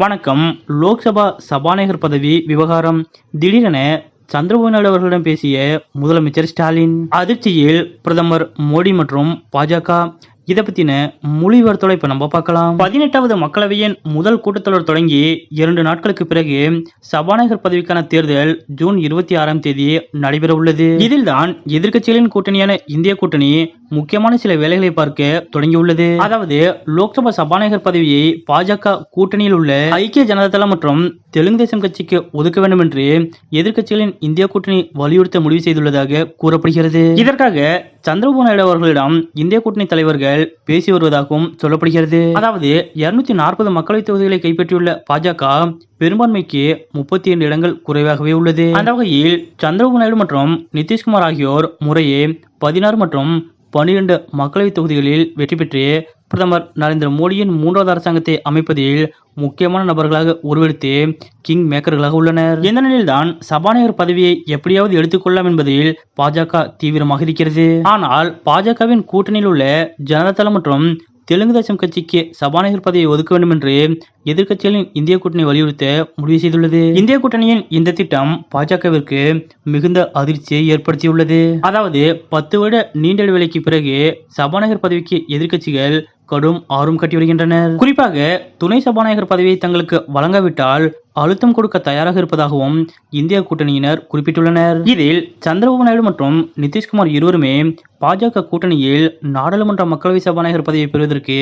வணக்கம். லோக்சபா சபாநாயகர் பதவி விவகாரம். திடீரென சந்திரபாபு நாயுடு அவர்களிடம் பேசிய முதலமைச்சர் ஸ்டாலின். அதிர்ச்சியில் பிரதமர் மோடி மற்றும் பாஜக இதை பத்தின முழு இப்ப நம்ம பார்க்கலாம். பதினெட்டாவது மக்களவையின் முதல் கூட்டத்தொடர் தொடங்கி இரண்டு நாட்களுக்கு பிறகு சபாநாயகர் பதவிக்கான தேர்தல் ஜூன் இருபத்தி ஆறாம் தேதி நடைபெற உள்ளது. இதில் தான் எதிர்க்கட்சிகளின் கூட்டணியான இந்திய கூட்டணி முக்கியமான சில வேலைகளை பார்க்க தொடங்கியுள்ளது அதாவது லோக்சபா சபாநாயகர் பதவியை பாஜக கூட்டணியில் உள்ள ஐக்கிய ஜனதா தளம் மற்றும் தெலுங்கு தேசம் கட்சிக்கு ஒதுக்க வேண்டும் என்று எதிர்க்கட்சிகளின் இந்திய கூட்டணி வலியுறுத்த முடிவு செய்துள்ளதாக கூறப்படுகிறது. இதற்காக சந்திரபாபு நாயுடு அவர்களிடம் இந்திய கூட்டணி தலைவர்கள் பேசி வருவதாகவும் சொல்லப்படுகிறது. அதாவது இருநூத்தி நாற்பது மக்களவைத் தொகுதிகளை கைப்பற்றியுள்ள பாஜக பெரும்பான்மைக்கு முப்பத்தி இரண்டு இடங்கள் குறைவாகவே உள்ளது. அந்த வகையில் சந்திரபாபு நாயுடு மற்றும் நிதிஷ்குமார் ஆகியோர் முறையே பதினாறு மற்றும் பனிரெண்டு மக்களவைத் தொகுதிகளில் வெற்றி பெற்று பிரதமர் நரேந்திர மோடியின் மூன்றாவது அரசாங்கத்தை அமைப்பதில் முக்கியமான நபர்களாக உருவெடுத்து கிங் மேக்கர்களாக உள்ளனர். இந்த நிலையில்தான் சபாநாயகர் பதவியை எப்படியாவது எடுத்துக்கொள்ளலாம் என்பதில் பாஜக தீவிரமாக இருக்கிறது. ஆனால் பாஜகவின் கூட்டணியில் உள்ள ஜனதாதளம் மற்றும் தெலுங்கு தேசம் கட்சிக்கு சபாநாயகர் பதவியை ஒதுக்க வேண்டும் என்று எதிர்க்கட்சிகளின் இந்திய கூட்டணி வலியுறுத்த முடிவு செய்துள்ளது. இந்திய கூட்டணியின் இந்த திட்டம் பாஜகவிற்கு மிகுந்த அதிர்ச்சியை ஏற்படுத்தியுள்ளது. அதாவது பத்து வருட நீண்ட இடைவெளிக்கு பிறகு சபாநாயகர் பதவிக்கு எதிர்க்கட்சிகள் கடும் ஆர்வம் கட்டி வருகின்றனர். குறிப்பாக துணை சபாநாயகர் பதவியை தங்களுக்கு வழங்காவிட்டால் அழுத்தம் கொடுக்க தயாராக இருப்பதாகவும் இந்திய கூட்டணியினர் குறிப்பிட்டுள்ளனர். இதில் சந்திரபாபு நாயுடு மற்றும் நிதிஷ்குமார் இருவருமே பாஜக கூட்டணியில் நாடாளுமன்ற மக்களவை சபாநாயகர் பதவியை பெறுவதற்கு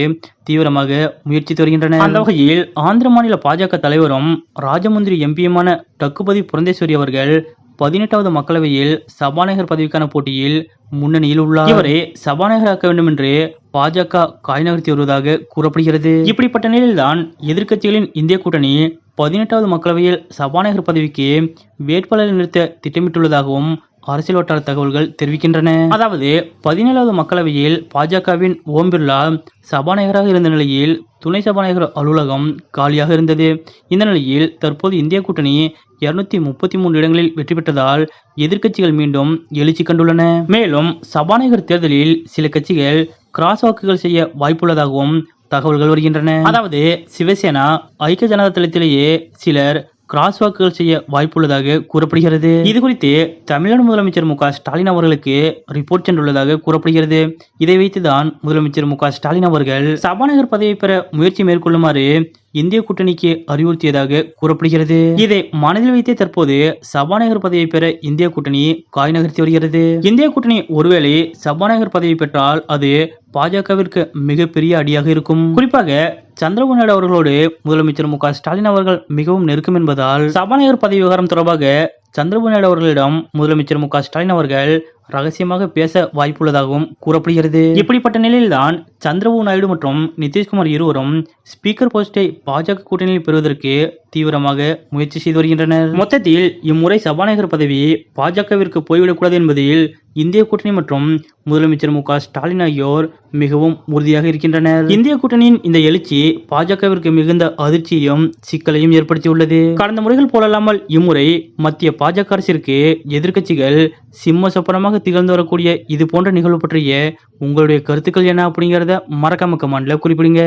தீவிரமாக முயற்சித்து வருகின்றனர். அந்த வகையில் ஆந்திர மாநில பாஜக தலைவரும் ராஜமந்திரி எம்பியுமான டக்குபதி புரந்தேஸ்வரி அவர்கள் பதினெட்டாவது மக்களவையில் சபாநாயகர் பதவிக்கான போட்டியில் முன்னணியில் உள்ளார். இவரை சபாநாயகராக்க வேண்டும் என்று பாஜக காய் நகர்த்தி வருவதாக கூறப்படுகிறது. இப்படிப்பட்ட நிலையில்தான் எதிர்க்கட்சிகளின் இந்திய கூட்டணி பதினெட்டாவது மக்களவையில் சபாநாயகர் பதவிக்கு வேட்பாளரை நிறுத்த திட்டமிட்டுள்ளதாகவும் அரசியல் வட்டார தகவல்கள் தெரிவிக்கின்றன. அதாவது பதினேழாவது மக்களவையில் பாஜகவின் ஓம் பிர்லா சபாநாயகராக இருந்த நிலையில் துணை சபாநாயகர் அலுவலகம் காலியாக இருந்தது. இந்த நிலையில் தற்போது இந்திய கூட்டணி இருநூத்தி முப்பத்தி மூன்று இடங்களில் வெற்றி பெற்றதால் எதிர்க்கட்சிகள் மீண்டும் எழுச்சி கண்டுள்ளன. மேலும் சபாநாயகர் தேர்தலில் சில கட்சிகள் கிராஸ் வாக்குகள் செய்ய வாய்ப்புள்ளதாகவும் தகவல்கள் வருகின்றன. அதாவது சிவசேனா ஐக்கிய ஜனதா தளத்திலேயே சிலர் கிராஸ் வாக்குகள் செய்ய வாய்ப்புள்ளதாக கூறப்படுகிறது. இது குறித்து தமிழ்நாடு முதலமைச்சர் மு ஸ்டாலின் அவர்களுக்கு ரிப்போர்ட் சென்றுள்ளதாக கூறப்படுகிறது. இதை வைத்துதான் முதலமைச்சர் மு ஸ்டாலின் அவர்கள் சபாநாயகர் பதவி பெற முயற்சி மேற்கொள்ளுமாறு இந்திய கூட்டணிக்கு அறிவுறுத்தியதாக கூறப்படுகிறது. இதை மனதில் வைத்தே தற்போது சபாநாயகர் பதவியை பெற இந்திய கூட்டணி காய் நகர்த்தி வருகிறது. இந்திய கூட்டணி ஒருவேளை சபாநாயகர் பதவி பெற்றால் அது பாஜகவிற்கு மிகப்பெரிய அடியாக இருக்கும். குறிப்பாக சந்திரபாபு நாயுடு அவர்களோடு முதலமைச்சர் மு ஸ்டாலின் அவர்கள் மிகவும் நெருக்கம் என்பதால் சபாநாயகர் பதவி விவகாரம் தொடர்பாக சந்திரபாபு நாயுடு அவர்களிடம் முதலமைச்சர் மு ஸ்டாலின் அவர்கள் ரகசியமாக பேச வாய்ப்புள்ளதாகவும் கூறப்படுகிறது. இப்படிப்பட்ட நிலையில்தான் சந்திரபாபு நாயுடு மற்றும் நிதிஷ்குமார் இருவரும் ஸ்பீக்கர் போஸ்டை பாஜக கூட்டணியில் பெறுவதற்கு தீவிரமாக முயற்சி செய்து வருகின்றனர். மொத்தத்தில் இம்முறை சபாநாயகர் பதவி பாஜகவிற்கு போய்விடக்கூடாது என்பதில் இந்திய கூட்டணி மற்றும் முதலமைச்சர் மு ஸ்டாலின் ஆகியோர் மிகவும் உறுதியாக இருக்கின்றனர். இந்திய கூட்டணியின் இந்த எழுச்சி பாஜகவிற்கு மிகுந்த அதிர்ச்சியையும் சிக்கலையும் ஏற்படுத்தியுள்ளது. கடந்த முறைகள் போலல்லாமல் இம்முறை மத்திய பாஜக அரசிற்கு எதிர்க்கட்சிகள் சிம்ம சொப்பனமாக திகழ்ந்து வரக்கூடிய இது போன்ற நிகழ்வு பற்றிய உங்களுடைய கருத்துக்கள் என்ன அப்படிங்கிறத மறக்காம கமெண்ட்ல குறிப்பிடுங்க.